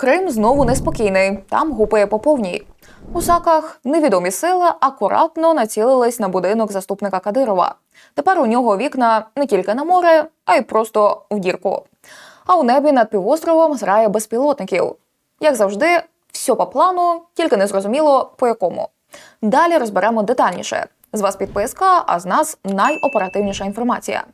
Крим знову неспокійний, там гупає по повній. У саках невідомі сили акуратно націлились на будинок заступника Кадирова. Тепер у нього вікна не тільки на море, а й просто в дірку. А у небі над півостровом зграє безпілотників. Як завжди, все по плану, тільки не зрозуміло по якому. Далі розберемо детальніше. З вас підписка, а з нас найоперативніша інформація.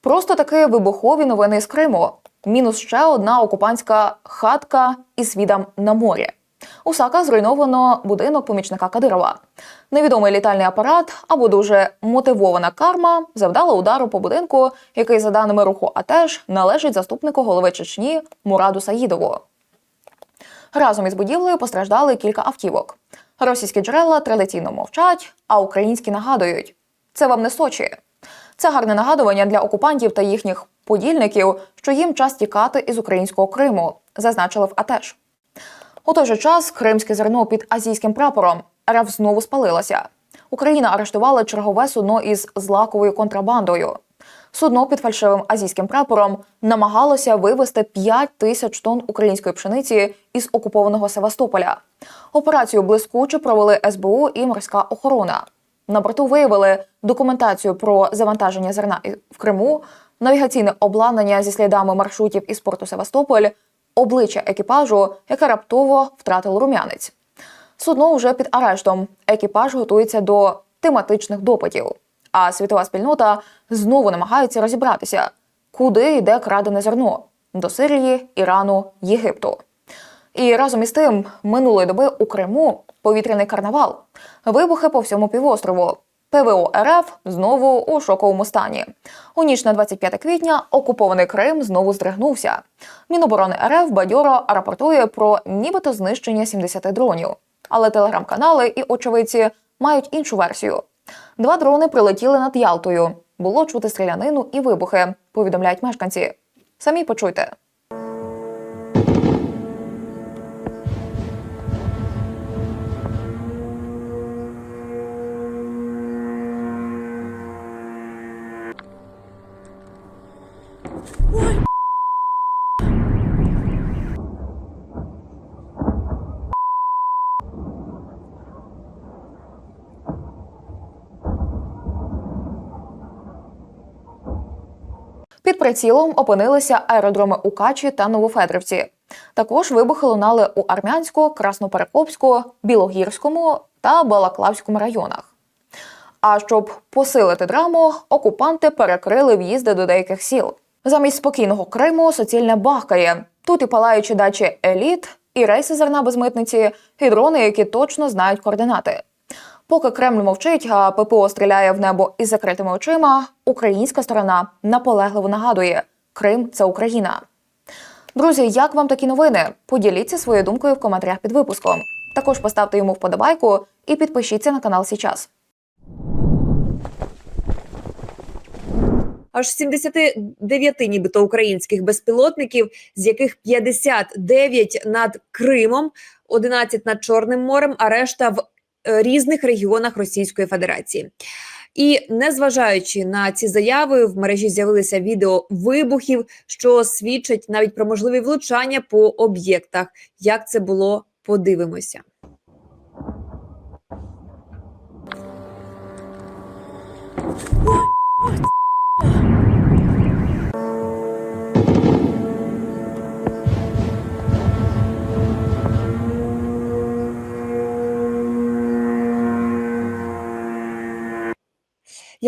Просто таки вибухові новини з Криму. Мінус ще одна окупантська хатка із відом на морі. У Саках зруйновано будинок помічника Кадирова. Невідомий літальний апарат або дуже мотивована карма завдала удару по будинку, який, за даними руху АТЕШ, належить заступнику голови Чечні Мураду Саїдову. Разом із будівлею постраждали кілька автівок. Російські джерела традиційно мовчать, а українські нагадують: це вам не Сочі. Це гарне нагадування для окупантів та їхніх подільників, що їм час тікати із українського Криму, зазначили в АТЕШ. У той же час кримське зерно під азійським прапором РФ знову спалилося. Україна арештувала чергове судно із злаковою контрабандою. Судно під фальшивим азійським прапором намагалося вивезти 5 тисяч тонн української пшениці із окупованого Севастополя. Операцію блискуче провели СБУ і морська охорона. На борту виявили документацію про завантаження зерна в Криму, навігаційне обладнання зі слідами маршрутів із порту Севастополь, обличчя екіпажу, яке раптово втратило рум'янець. Судно вже під арештом. Екіпаж готується до тематичних допитів. А світова спільнота знову намагається розібратися, куди йде крадене зерно до Сирії, Ірану, Єгипту. І разом із тим, минулої доби у Криму повітряний карнавал, вибухи по всьому півострову. ПВО РФ знову у шоковому стані. У ніч на 25 квітня окупований Крим знову здригнувся. Міноборони РФ бадьоро рапортує про нібито знищення 70 дронів. Але телеграм-канали і очевидці мають іншу версію. Два дрони прилетіли над Ялтою. Було чути стрілянину і вибухи, повідомляють мешканці. Самі почуйте. Під прицілом опинилися аеродроми у Качі та Новофедрівці. Також вибухи лунали у Армянську, Красноперекопську, Білогірському та Балаклавському районах. А щоб посилити драму, окупанти перекрили в'їзди до деяких сіл. Замість спокійного Криму суцільне бахкає. Тут і палаючі дачі еліт, і рейси зерна без митниці, і дрони, які точно знають координати. Поки Кремль мовчить, а ППО стріляє в небо із закритими очима, українська сторона наполегливо нагадує: Крим це Україна. Друзі, як вам такі новини? Поділіться своєю думкою в коментарях під випуском. Також поставте йому вподобайку і підпишіться на канал Січас. аж 79 нібито українських безпілотників, з яких 59 над Кримом, 11 над Чорним морем, а решта в різних регіонах Російської Федерації. І незважаючи на ці заяви, в мережі з'явилися відео вибухів, що свідчать навіть про можливі влучання по об'єктах. Як це було, подивимося.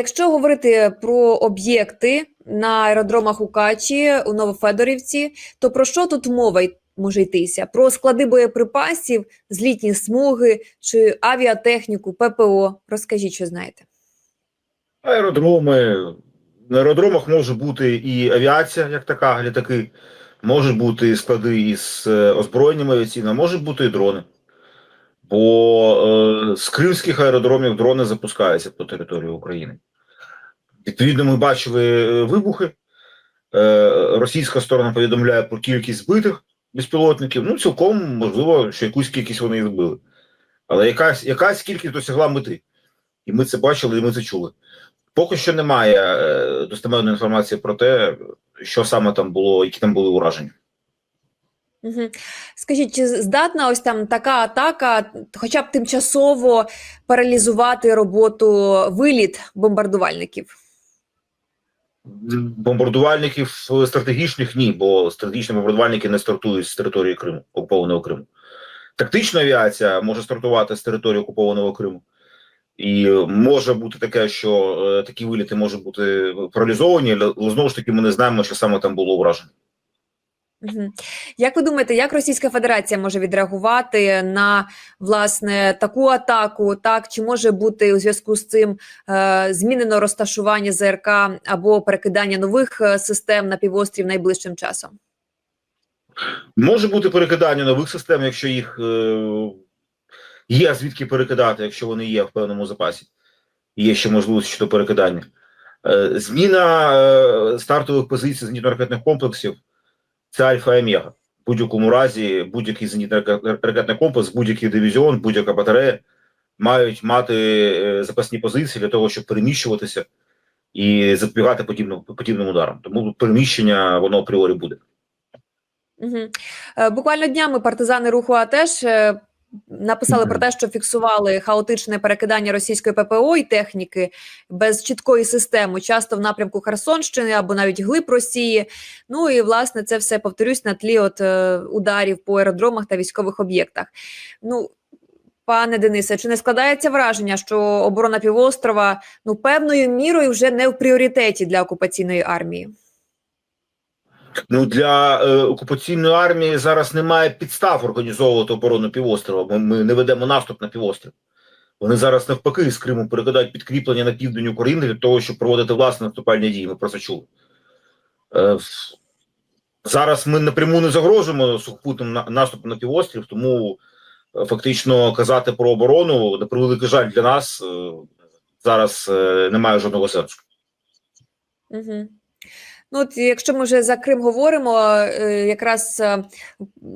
Якщо говорити про об'єкти на аеродромах у Качі, у Новофедорівці, то про що тут мова може йтися? Про склади боєприпасів, злітні смуги чи авіатехніку, ППО? Розкажіть, що знаєте. Аеродроми. На аеродромах може бути і авіація, як така, літаки, можуть бути склади із е, озброєнням авіаційним, можуть бути і дрони. Бо е, з кримських аеродромів дрони запускаються по території України. Відповідно, ми бачили е, вибухи. Е, російська сторона повідомляє про кількість збитих безпілотників. Ну, цілком можливо, що якусь кількість вони збили. Але якась, якась кількість досягла мети. І ми це бачили, і ми це чули. Поки що немає е, достеменної інформації про те, що саме там було, які там були ураження. Скажіть, чи здатна ось там така атака, хоча б тимчасово паралізувати роботу виліт бомбардувальників? Бомбардувальників стратегічних ні, бо стратегічні бомбардувальники не стартують з території Криму, окупованого Криму. Тактична авіація може стартувати з території окупованого Криму. І може бути таке, що е, такі виліти можуть бути паралізовані, але знову ж таки ми не знаємо, що саме там було вражено. Як ви думаєте, як Російська Федерація може відреагувати на власне таку атаку? Так чи може бути у зв'язку з цим е, змінено розташування ЗРК або перекидання нових е, систем на півострів найближчим часом? Може бути перекидання нових систем, якщо їх е, є звідки перекидати, якщо вони є в певному запасі. Є ще можливість щодо перекидання. Е, зміна е, стартових позицій зенітно-ракетних комплексів це альфа і омега. В будь-якому разі, будь-який зенітно-ракетний комплекс, будь-який дивізіон, будь-яка батарея мають мати е, запасні позиції для того, щоб переміщуватися і запобігати подібним, подібним ударам. Тому переміщення воно апріорі буде. Угу. Буквально днями партизани руху АТЕШ е, написали про те, що фіксували хаотичне перекидання російської ППО і техніки без чіткої системи, часто в напрямку Херсонщини або навіть глиб Росії. Ну і власне це все повторюсь на тлі от е, ударів по аеродромах та військових об'єктах. Ну. Пане Денисе, чи не складається враження, що оборона півострова ну певною мірою вже не в пріоритеті для окупаційної армії? Ну для е, окупаційної армії зараз немає підстав організовувати оборону півострова. Ми, ми не ведемо наступ на півострів. Вони зараз навпаки з Криму перекидають підкріплення на південь України для того, щоб проводити власне наступальні дії. Ми про це чули. Е, зараз ми напряму не загрожуємо сухопутним на- наступом на півострів, тому е, фактично казати про оборону на превеликий жаль для нас е, зараз е, немає жодного сенсу. Угу. Ну, от якщо ми вже за Крим говоримо, е, якраз е,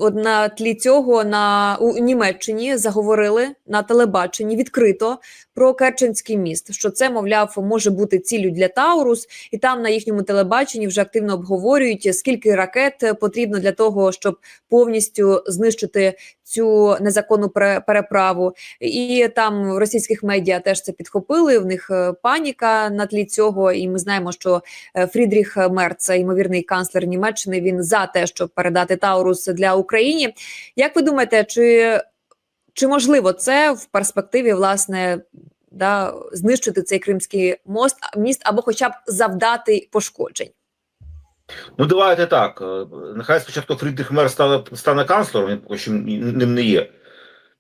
от на тлі цього на у Німеччині заговорили на телебаченні відкрито про Керченський міст. Що це, мовляв, може бути ціллю для Таурус, і там на їхньому телебаченні вже активно обговорюють, скільки ракет потрібно для того, щоб повністю знищити цю незаконну пере- переправу. І там в російських медіа теж це підхопили. В них е, паніка на тлі цього. І ми знаємо, що е, Фрідріх Мерц, ймовірний канцлер Німеччини, він за те, щоб передати Таурус для України. Як ви думаєте, чи, чи можливо це в перспективі власне да, знищити цей кримський мост, міст або хоча б завдати пошкоджень? Ну, давайте так. е, Нехай спочатку Фрідріх Мер стане, стане канцлером, він поки що ним не є.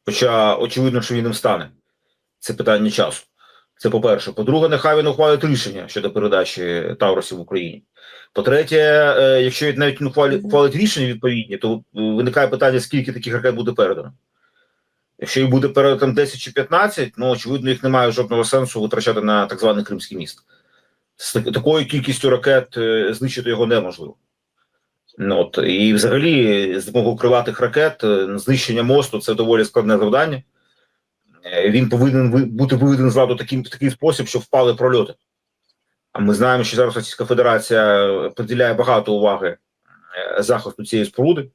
Хоча очевидно, що він ним стане. Це питання часу. Це по-перше. По-друге, нехай він ухвалить рішення щодо передачі Таурусів в Україні. По-третє, е, якщо він навіть ухвалить, рішення відповідні, то е, виникає питання, скільки таких ракет буде передано. Якщо їх буде передано 10 чи 15, ну очевидно, їх немає жодного сенсу витрачати на так званий Кримський міст. З такою кількістю ракет е, знищити його неможливо. Ну, от, і взагалі, з допомогою крилатих ракет, е, знищення мосту це доволі складне завдання. Е, Він повинен бути виведений з ладу таким, в такий спосіб, що впали прольоти. А ми знаємо, що зараз Російська Федерація приділяє багато уваги захисту цієї споруди,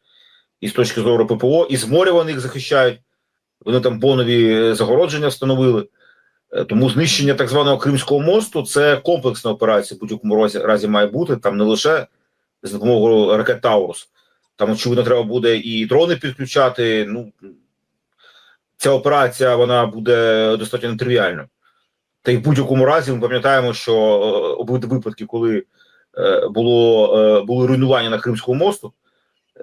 і з точки зору ППО, і з моря вони їх захищають. Вони там бонові загородження встановили. Е, Тому знищення так званого Кримського мосту це комплексна операція в будь-якому разі, разі має бути. Там не лише з допомогою ракет Таурус. Там, очевидно, треба буде і дрони підключати. Ну ця операція вона буде достатньо нетривіальною. Та й в будь-якому разі ми пам'ятаємо, що е, обидва випадки, коли е, було е, були руйнування на Кримському мосту,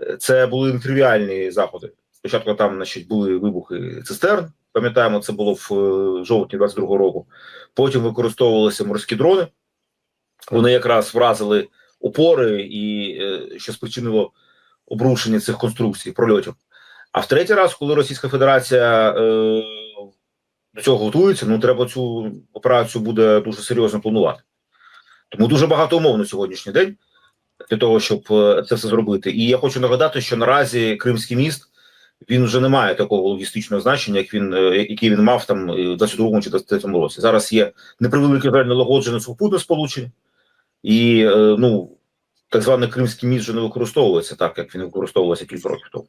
е, це були нетривіальні заходи. Спочатку там, значить, були вибухи цистерн. Пам'ятаємо, це було в е, жовтні 22-го року. Потім використовувалися морські дрони. Вони якраз вразили опори, і е, що спричинило обрушення цих конструкцій, прольотів. А в третій раз, коли Російська Федерація е, до цього готується, ну треба цю операцію буде дуже серйозно планувати. Тому дуже багато умов на сьогоднішній день для того, щоб е, це все зробити. І я хочу нагадати, що наразі Кримський міст він вже не має такого логістичного значення, як він, е, який він мав там е, в 22 чи 23 році. Зараз є непривелике жаль налагоджене сухопутне сполучення, і е, ну так званий Кримський міст вже не використовується так, як він використовувався кілька років тому.